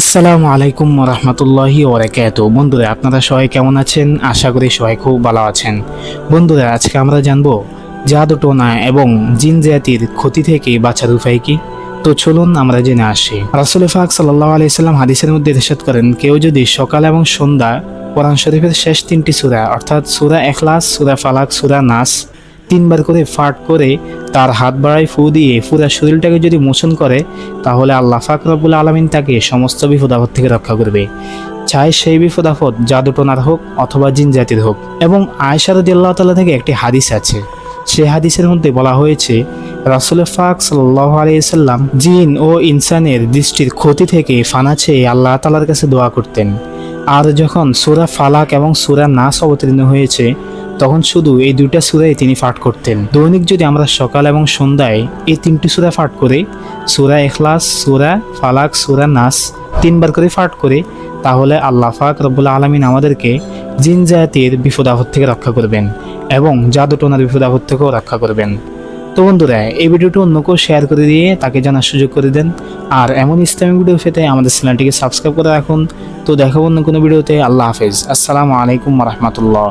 আসসালামু আলাইকুম রহমতুল্লাহি ওরাকাত বন্ধুরা, আপনারা সবাই কেমন আছেন? আশা করি সবাই খুব ভালো আছেন। বন্ধুরা, আজকে আমরা জানব জাদু টোনা এবং জিন জাতির ক্ষতি থেকে বাঁচার উপায় কি? তো চলুন আমরা জেনে আসি। রাসুল ফাক সাল্লাহ আলাইসাল্লাম হাদিসের মধ্যে ইরশাদ করেন, কেউ যদি সকাল এবং সন্ধ্যা কোরআন শরীফের শেষ তিনটি সুরা, অর্থাৎ সুরা এখলাস সুরা ফালাক, সুরা নাস তিনবার করে ফাট করে তার হাত বাড়ায় ফু দিয়ে, পুরা শরীরটাকে যদি মোচন করে, তাহলে আল্লাহ ফাক রব্বুল আলমিন তাকে সমস্ত বিপদ আপদ থেকে রক্ষা করবে। চাই সেই বিপদ আপদ জাদুটোনার হোক অথবা জিন জাতির হোক। এবং আয়সারদি আল্লাহ তালা থেকে একটি হাদিস আছে। সে হাদিসের মধ্যে বলা হয়েছে, রাসুল ফাক সাল্লাহ আলিয়াল্লাম জিন ও ইনসানের দৃষ্টির ক্ষতি থেকে ফানা চেয়ে আল্লাহ তালার কাছে দোয়া করতেন। আর যখন সুরা ফালাক এবং সুরা নাস অবতীর্ণ হয়েছে তখন শুধু এই দুইটা সুরাই তিনি পাঠ করতেন। দৈনিক যদি আমরা সকাল এবং সন্ধ্যায় এই তিনটি সুরা পাঠ করে, সুরা এখলাস, সুরা ফালাক, সুরা নাস তিনবার করে পাঠ করে, তাহলে আল্লাহ ফাক রব্বুল আলমিন আমাদেরকে জিন জাতির বিপদ আপদ থেকে রক্ষা করবেন এবং জাদুটোনার বিপদ আপদ থেকেও রক্ষা করবেন। তো বন্ধুরা, এই ভিডিওটি অন্যকেও শেয়ার করে দিয়ে তাকে জানার সুযোগ করে দেন। আর এমন ইসলামিক ভিডিও পেতে আমাদের চ্যানেলটিকে সাবস্ক্রাইব করে রাখুন। তো দেখাবো অন্য কোনো ভিডিওতে আল্লাহ হাফেজ। আসসালামু আলাইকুম রহমতুল্লাহ।